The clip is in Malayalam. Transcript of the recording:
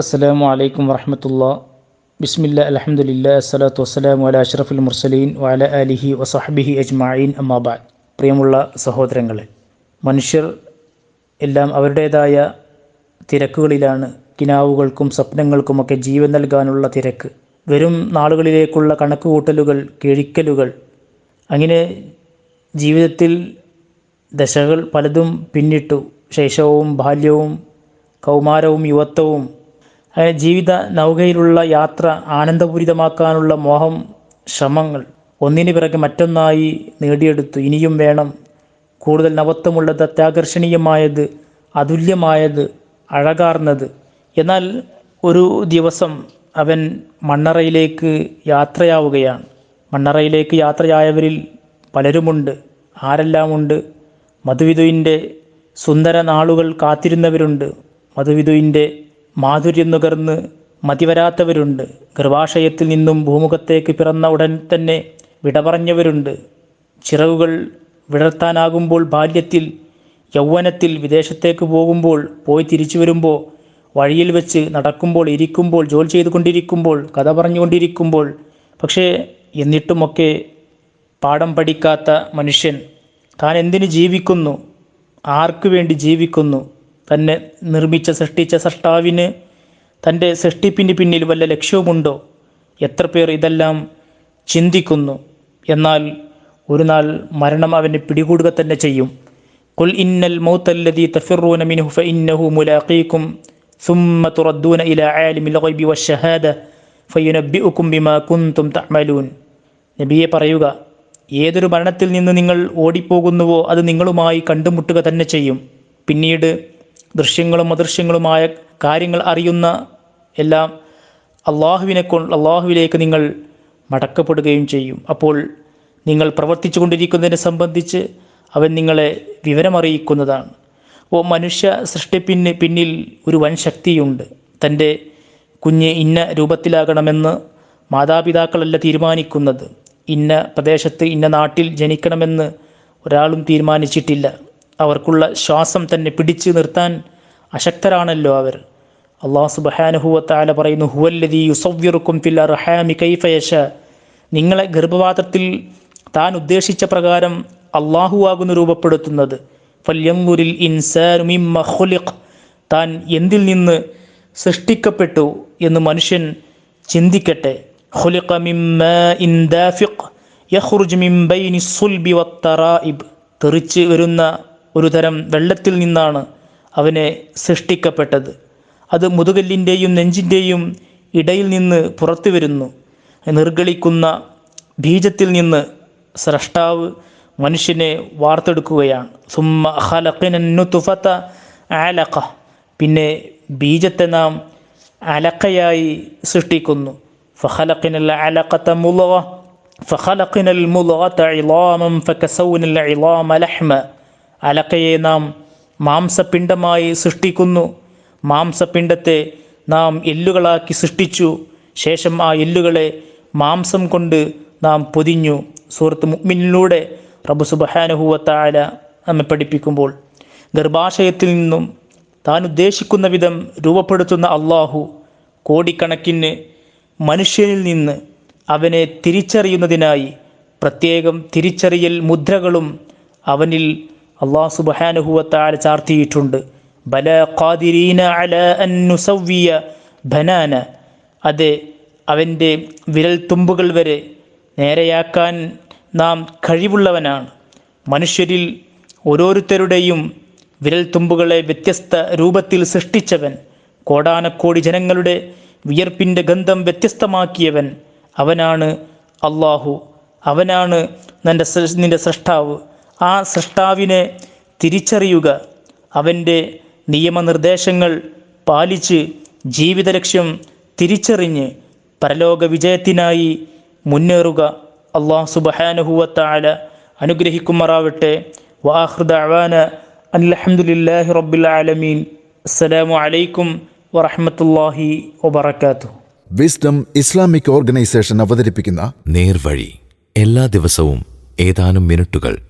അസ്സലാമു അലൈക്കും വറഹമത്തുള്ള. ബിസ്മില്ല അലഹമുല്ല അസ്സലാത്തു വസ്സലാം അല അഷ്റഫുൽ മുർസലീൻ വഅല അലിഹി വസഹബിഹി അജ്മായിൻ അമ്മാബാൻ പ്രിയമുള്ള സഹോദരങ്ങളെ മനുഷ്യർ എല്ലാം അവരുടേതായ തിരക്കുകളിലാണ്. കിനാവുകൾക്കും സ്വപ്നങ്ങൾക്കുമൊക്കെ ജീവൻ നൽകാനുള്ള തിരക്ക്. വരും നാളുകളിലേക്കുള്ള കണക്കുകൂട്ടലുകൾ കിഴിക്കലുകൾ. അങ്ങനെ ജീവിതത്തിൽ ദശകൾ പലതും പിന്നിട്ടു. ശൈശവവും ബാല്യവും കൗമാരവും യുവത്വവും ജീവിത നൗകയിലുള്ള യാത്ര ആനന്ദപൂരിതമാക്കാനുള്ള മോഹം ശ്രമങ്ങൾ ഒന്നിനു പിറകെ മറ്റൊന്നായി നേടിയെടുത്തു. ഇനിയും വേണം. കൂടുതൽ നവത്വമുള്ളത് അത്യാകർഷണീയമായത് അതുല്യമായത് അഴകാർന്നത്. എന്നാൽ ഒരു ദിവസം അവൻ മണ്ണറയിലേക്ക് യാത്രയാവുകയാണ്. മണ്ണറയിലേക്ക് യാത്രയായവരിൽ പലരുമുണ്ട്. ആരെല്ലാമുണ്ട്? മധുവിധുവിന്റെ സുന്ദര നാളുകൾ കാത്തിരുന്നവരുണ്ട്. മധുവിധുവിന്റെ മാധുര്യം നുകർന്ന് മതിവരാത്തവരുണ്ട്. ഗർഭാശയത്തിൽ നിന്നും ഭൂമുഖത്തേക്ക് പിറന്ന ഉടൻ തന്നെ വിട പറഞ്ഞവരുണ്ട് ചിറകുകൾ വിടർത്താനാകുമ്പോൾ ബാല്യത്തിൽ യൗവനത്തിൽ വിദേശത്തേക്ക് പോകുമ്പോൾ പോയി തിരിച്ചു വരുമ്പോൾ വഴിയിൽ വെച്ച് നടക്കുമ്പോൾ ഇരിക്കുമ്പോൾ ജോലി ചെയ്തുകൊണ്ടിരിക്കുമ്പോൾ കഥ പറഞ്ഞുകൊണ്ടിരിക്കുമ്പോൾ പക്ഷേ എന്നിട്ടുമൊക്കെ പാഠം പഠിക്കാത്ത മനുഷ്യൻ താൻ എന്തിനു ജീവിക്കുന്നു? ആർക്കു വേണ്ടി ജീവിക്കുന്നു? തന്നെ നിർമ്മിച്ച സൃഷ്ടിച്ച സൃഷ്ടാവിന് തൻ്റെ സൃഷ്ടിപ്പിന് പിന്നിൽ വല്ല ലക്ഷ്യവുമുണ്ടോ എത്ര പേർ ഇതെല്ലാം ചിന്തിക്കുന്നു എന്നാൽ ഒരു നാൾ മരണം അവനെ പിടികൂടുക തന്നെ ചെയ്യും കുൽ ഇന്നൽ മൗത്തല്ലദീ തഫിറൂന മിൻഹു ഫഇന്നഹു മുലാഖീകും ثم تردون إلى عالم الغيب والشهادة فينبئكم بما كنتم تعملون നബിയെ പറയുക ഏതൊരു മരണത്തിൽ നിന്ന് നിങ്ങൾ ഓടിപ്പോകുന്നുവോ അത് നിങ്ങളുമായി കണ്ടുമുട്ടുക തന്നെ ചെയ്യും പിന്നീട് ദൃശ്യങ്ങളും അദൃശ്യങ്ങളുമായ കാര്യങ്ങൾ അറിയുന്ന എല്ലാം അള്ളാഹുവിനെ കൊണ്ട് അള്ളാഹുവിലേക്ക് നിങ്ങൾ മടക്കപ്പെടുകയും ചെയ്യും. അപ്പോൾ നിങ്ങൾ പ്രവർത്തിച്ചു കൊണ്ടിരിക്കുന്നതിനെ സംബന്ധിച്ച് അവൻ നിങ്ങളെ വിവരമറിയിക്കുന്നതാണ്. ഓ മനുഷ്യ സൃഷ്ടിപ്പിന് പിന്നിൽ ഒരു വൻ ശക്തിയുണ്ട്. തന്റെ കുഞ്ഞ് ഇന്ന രൂപത്തിലാകണമെന്ന് മാതാപിതാക്കളല്ല തീരുമാനിക്കുന്നത്. ഇന്ന പ്രദേശത്ത് ഇന്ന നാട്ടിൽ ജനിക്കണമെന്ന് ഒരാളും തീരുമാനിച്ചിട്ടില്ല. അവർക്കുള്ള ശ്വാസം തന്നെ പിടിച്ചു നിർത്താൻ അശക്തരാണല്ലോ അവർ. അള്ളാഹു സുബഹാനുഹുവത്താല പറയുന്നു ഹുവല്ലതി യുസവ്വിറുക്കും ഫിൽ അർഹാമി കൈഫയശ നിങ്ങളെ ഗർഭപാത്രത്തിൽ താൻ ഉദ്ദേശിച്ച പ്രകാരം അള്ളാഹു ആകുന്നു രൂപപ്പെടുത്തുന്നത്. ഫല്യങ്കുരിൽ ഇൻസാനു മിമ്മ ഖുലിഖ്. താൻ എന്തിൽ നിന്ന് സൃഷ്ടിക്കപ്പെട്ടു എന്ന് മനുഷ്യൻ ചിന്തിക്കട്ടെ. ഖുലിഖ മിമ്മ ഇൻ ദാഫിഖ് യഖ്റുജ് മിൻ ബൈനി സുൽബി വത്തറായിബ് തെറിച്ച് വരുന്ന ഒരു തരം വെള്ളത്തിൽ നിന്നാണ് അവനെ സൃഷ്ടിക്കപ്പെട്ടത്. അത് മുതുകല്ലിന്റെയും നെഞ്ചിന്റെയും ഇടയിൽ നിന്ന് പുറത്തു വരുന്നു. നിർഗളിക്കുന്ന ബീജത്തിൽ നിന്ന് സ്രഷ്ടാവ് മനുഷ്യനെ വാർത്തെടുക്കുകയാണ്. സുമ്മ തുഫത്ത ആലഖ പിന്നെ ബീജത്തെ നാം അലക്കയായി സൃഷ്ടിക്കുന്നു. ഫഹലക്കിനൽ അലഖത മുളവ. ഫഹലക്കിനൽ ഫകസൗനൽ ഇളാമ ലഹ്മ. അലക്കയെ നാം മാംസപിണ്ഡമായി സൃഷ്ടിക്കുന്നു. മാംസപിണ്ഡത്തെ നാം എല്ലുകളാക്കി സൃഷ്ടിച്ചു. ശേഷം ആ എല്ലുകളെ മാംസം കൊണ്ട് നാം പൊതിഞ്ഞു. സുഹൃത്ത് മുഗ്മിനിലൂടെ റബ്ബു സുബഹാനുഹൂവത്തായ നമ്മെ പഠിപ്പിക്കുമ്പോൾ ഗർഭാശയത്തിൽ നിന്നും താൻ ഉദ്ദേശിക്കുന്ന വിധം രൂപപ്പെടുത്തുന്ന അള്ളാഹു കോടിക്കണക്കിന് മനുഷ്യനിൽ നിന്ന് അവനെ തിരിച്ചറിയുന്നതിനായി പ്രത്യേകം തിരിച്ചറിയൽ മുദ്രകളും അവനിൽ അള്ളാഹു സുബാനുഹുവത്താൽ ചാർത്തിയിട്ടുണ്ട്. ബല ഖാദിരീന അല അൻ നുസവ്വിയ ബനാന. അത് അവന്റെ വിരൽ തുമ്പുകൾ വരെ നേരെയാക്കാൻ നാം കഴിവുള്ളവനാണ്. മനുഷ്യരിൽ ഓരോരുത്തരുടെയും വിരൽ തുമ്പുകളെ വ്യത്യസ്ത രൂപത്തിൽ സൃഷ്ടിച്ചവൻ കോടാനക്കോടി ജനങ്ങളുടെ വിയർപ്പിന്റെ ഗന്ധം വ്യത്യസ്തമാക്കിയവൻ അവനാണ് അള്ളാഹു. അവനാണ് നിന്റെ നിന്റെ സൃഷ്ടാവ്. ആ സൃഷ്ടാവിനെ തിരിച്ചറിയുക. അവന്റെ നിയമനിർദ്ദേശങ്ങൾ പാലിച്ച് ജീവിത ലക്ഷ്യം തിരിച്ചറിഞ്ഞ് പരലോക വിജയത്തിനായി മുന്നേറുക. അള്ളാഹു സുബഹാനുഹുവത്താല അനുഗ്രഹിക്കുമാറാവട്ടെ. വാഹൃദ അവാന അലഹമുല്ലാഹി റബ്ബുൽ ആലമീൻ. അസ്സലാമു അലൈക്കും വറഹമത്തല്ലാഹി വബർക്കാത്തു വിസ്ഡം ഇസ്ലാമിക് ഓർഗനൈസേഷൻ അവതരിപ്പിക്കുന്ന നേർവഴി എല്ലാ ദിവസവും ഏതാനും മിനിറ്റുകൾ